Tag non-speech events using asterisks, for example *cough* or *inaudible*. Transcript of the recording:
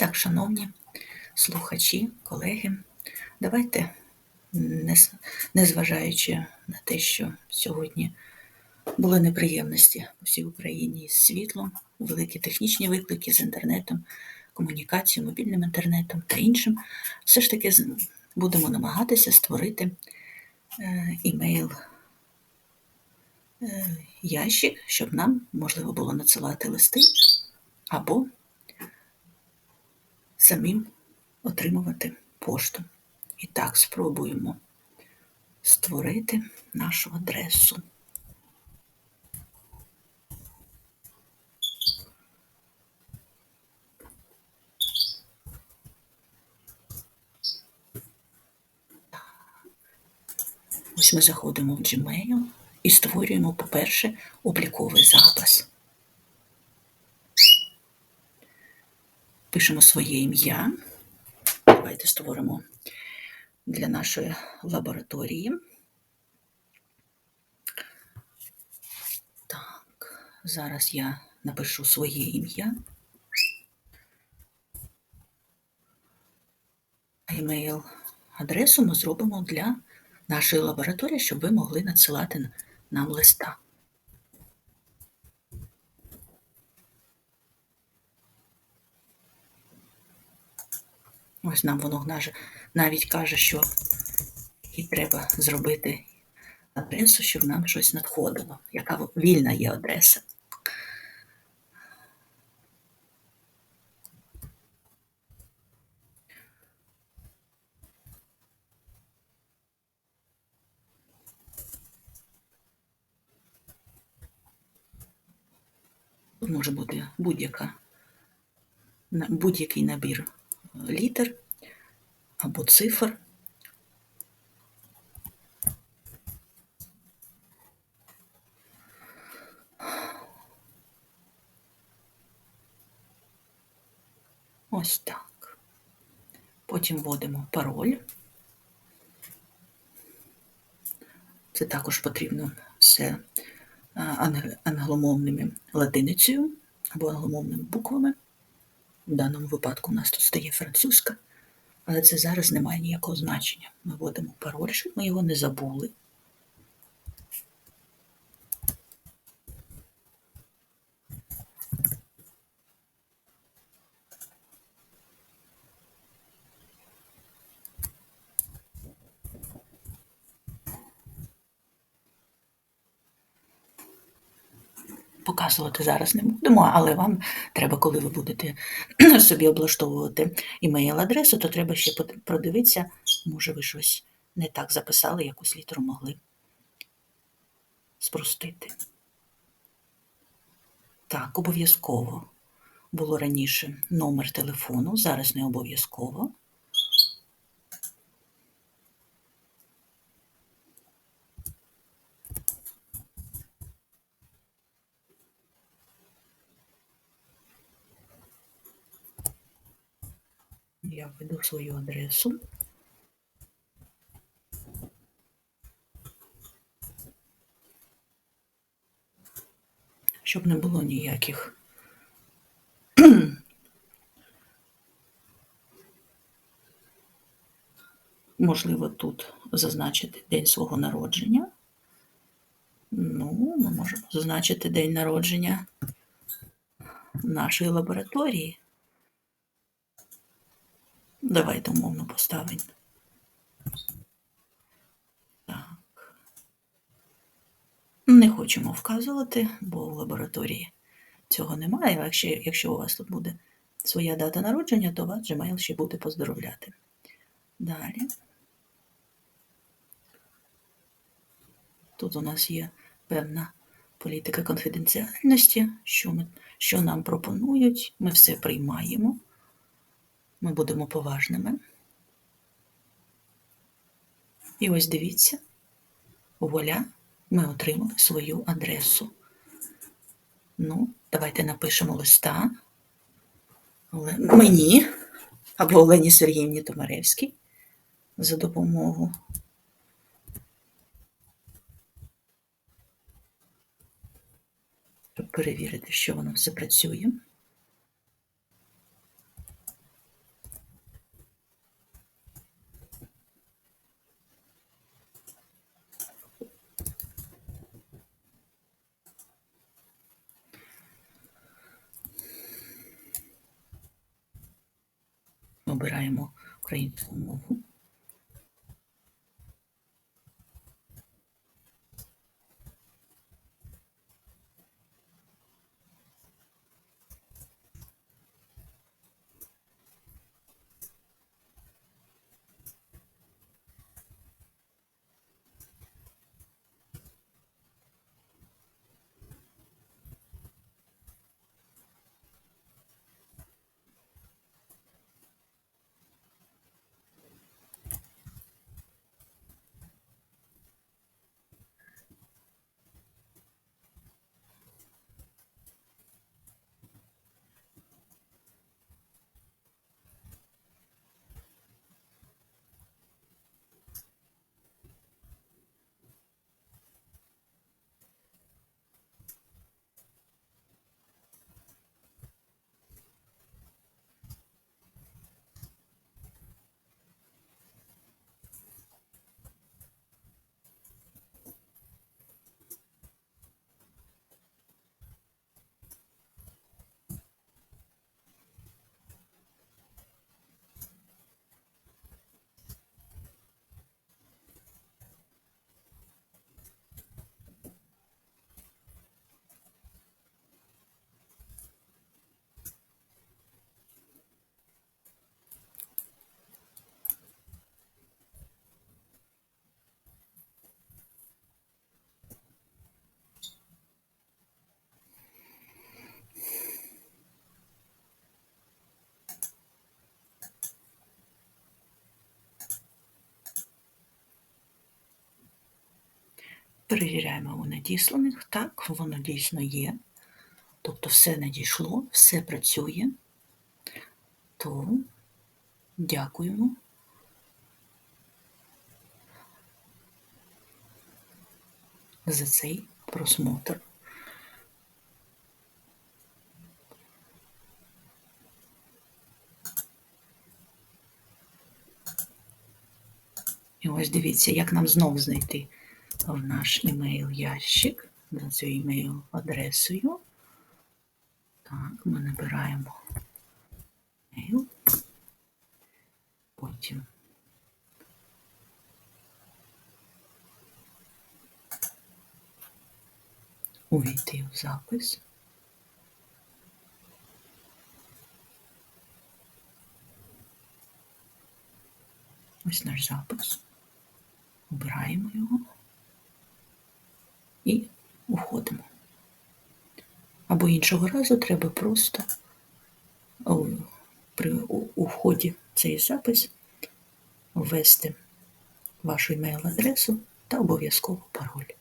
Так, шановні слухачі, колеги, давайте, незважаючи на те, що сьогодні були неприємності у всій Україні з світлом, великі технічні виклики з інтернетом, комунікацією, мобільним інтернетом та іншим, все ж таки будемо намагатися створити е, імейл. Е, ящик, щоб нам можливо було надсилати листи або самим отримувати пошту. І так, спробуємо створити нашу адресу. Ось ми заходимо в Gmail і створюємо, по-перше, обліковий запис. Пишемо своє ім'я. Давайте створимо для нашої лабораторії. Так, зараз я напишу своє ім'я. Емейл адресу ми зробимо для нашої лабораторії, щоб ви могли надсилати нам листа. Ось нам воно навіть каже, що і треба зробити адресу, щоб нам щось надходило, яка вільна є адреса. Може бути будь-яка будь-який набір літер або цифр. Ось так. Потім вводимо пароль. Це також потрібно все англомовними латиницею або англомовними буквами. В даному випадку у нас тут стає французька, але це зараз не має ніякого значення. Ми вводимо пароль, щоб ми його не забули. Показувати зараз не будемо, але вам треба, коли ви будете *clears throat* собі облаштовувати імейл-адресу, то треба ще продивитися, може, ви щось не так записали, якусь літеру могли спростити. Так, обов'язково було раніше номер телефону, зараз не обов'язково. Я введу свою адресу. Щоб не було ніяких *clears throat* можливо тут зазначити день свого народження. Ну, ми можемо зазначити день народження нашої лабораторії. Давайте умовно поставимо. Так. Не хочемо вказувати, бо в лабораторії цього немає. Якщо, якщо у вас тут буде своя дата народження, то вас Gmail ще буде поздоровляти. Далі. Тут у нас є певна політика конфіденціальності, що, ми, що нам пропонують, ми все приймаємо. Ми будемо поважними. І ось дивіться, вуаля, ми отримали свою адресу. Ну, давайте напишемо листа мені або Олені Сергіївні Томаревській за допомогою. Щоб перевірити, що воно все працює. Обираємо українську мову. Перевіряємо у надісланих. Так, воно дійсно є. Тобто все надійшло, все працює. То дякуємо. За цей просмотр. І ось дивіться, як нам знов знайти в наш імейл ящик за цю імейл адресою. Так, ми набираємо імейл. Потім увійти в запис. Ось наш запис. Обираємо його і уходимо. Або іншого разу треба просто при у, вході цей запис ввести вашу емейл-адресу та обов'язково пароль.